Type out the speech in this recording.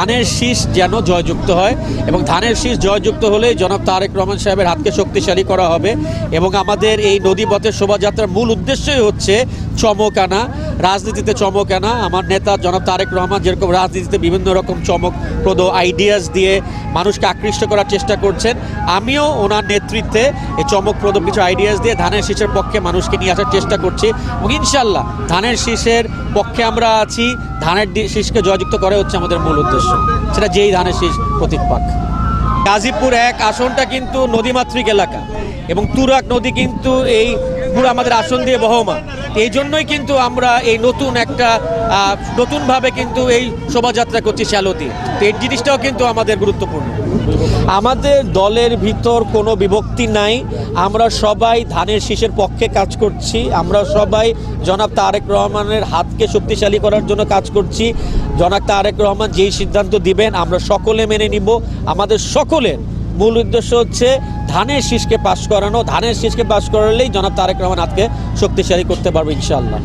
ধানের শীষ যেন জয়যুক্ত হয় এবং ধানের শীষ জয়যুক্ত হলে জনাব তারেক রহমান সাহেবের হাতকে শক্তিশালী করা হবে এবং আমাদের এই নদীপথের শোভাযাত্রার মূল উদ্দেশ্যই হচ্ছে চমক আনা রাজনীতিতে চমক আনা আমার নেতা জনাব তারেক রহমান যেরকম রাজনীতিতে বিভিন্ন রকম চমকপ্রদ আইডিয়াস দিয়ে মানুষকে আকৃষ্ট করার চেষ্টা করছেন, আমিও ওনার নেতৃত্বে এই চমকপ্রদ কিছু আইডিয়াস দিয়ে ধানের শীষের পক্ষে মানুষকে নিয়ে আসার চেষ্টা করছি। এবং ইনশাল্লাহ ধানের শীষের পক্ষে আমরা আছি, ধানের শীষকে জয়যুক্ত করে হচ্ছে আমাদের মূল উদ্দেশ্য। সেটা যেই ধানের শীষ প্রতীক পাক। গাজীপুর এক আসনটা কিন্তু নদীমাতৃক এলাকা এবং তুরাক নদী কিন্তু এই পুরো আমাদের আসন দিয়ে বহমান। এই জন্যই কিন্তু আমরা এই নতুন একটা নতুনভাবে কিন্তু এই শোভাযাত্রা করছি শ্যালতি। তো এই জিনিসটাও কিন্তু আমাদের গুরুত্বপূর্ণ। আমাদের দলের ভিতর কোনো বিভক্তি নাই। আমরা সবাই ধানের শীষের পক্ষে কাজ করছি। আমরা সবাই জনাব তারেক রহমানের হাতকে শক্তিশালী করার জন্য কাজ করছি। জনাব তারেক রহমান যেই সিদ্ধান্ত দিবেন, আমরা সকলে মেনে নিব। আমাদের সকলের মূল উদ্দেশ্য হচ্ছে ধানের শীষকে পাশ করানো, ধানের শীষকে পাশ করালেই জনাব তারেক রহমান আজকে শক্তিশালী করতে পারবে ইনশাআল্লাহ।